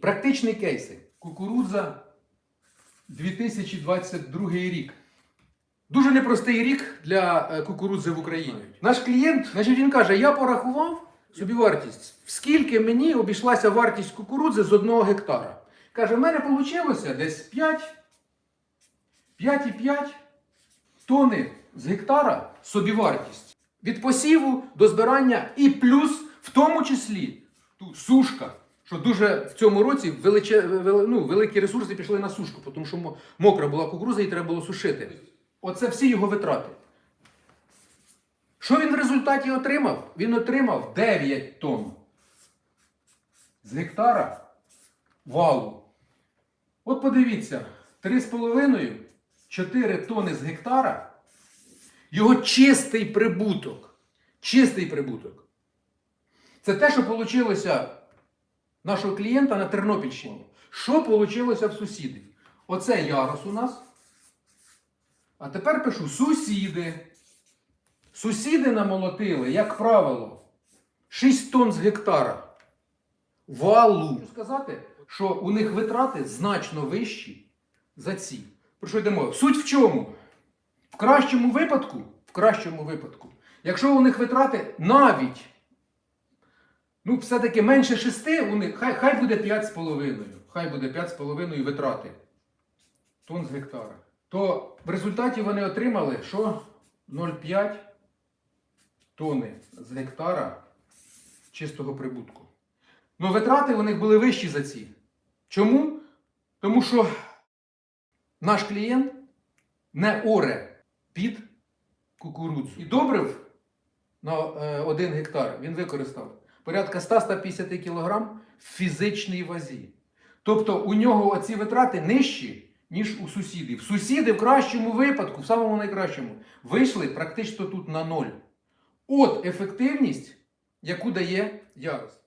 Практичні кейси. Кукурудза 2022 рік. Дуже непростий рік для е, кукурудзи в Україні. Наш клієнт, значить, він каже: я порахував собі вартість, скільки мені обійшлася вартість кукурудзи з одного гектара. Каже, в мене вийшло десь 5, 5,5 тони з гектара собівартість. Від посіву до збирання і плюс в тому числі сушка. Що дуже в цьому році величе, вели- ну, великі ресурси пішли на сушку, тому що мокра була кукуруза і треба було сушити. Оце всі його витрати. Що він в результаті отримав? Він отримав 9 тонн з гектара валу. От подивіться, 3,5-4 тонни з гектара. Його чистий прибуток. Чистий прибуток. Це те, що вийшло нашого клієнта на Тернопільщині. Що вийшло в сусідів? Оце ярус у нас. А тепер пишу сусіди. Сусіди намолотили, як правило, 6 тонн з гектара. Валу. Хочу сказати, що у них витрати значно вищі за ці. Про що йде мова? Суть в чому? В кращому випадку, в кращому випадку, якщо у них витрати навіть, ну, все-таки менше 6, у них, хай, хай буде 5,5. Хай буде 5,5 витрати тонн з гектара. То в результаті вони отримали, що 0,5 тонни з гектара чистого прибутку. Ну, витрати у них були вищі за ці. Чому? Тому що наш клієнт не оре під кукурудзу. І добрив на е, 1 гектар він використав порядка 100-150 кг в фізичній вазі. Тобто у нього оці витрати нижчі, ніж у сусідів. Сусіди в кращому випадку, в самому найкращому, вийшли практично тут на ноль. От ефективність, яку дає ярус.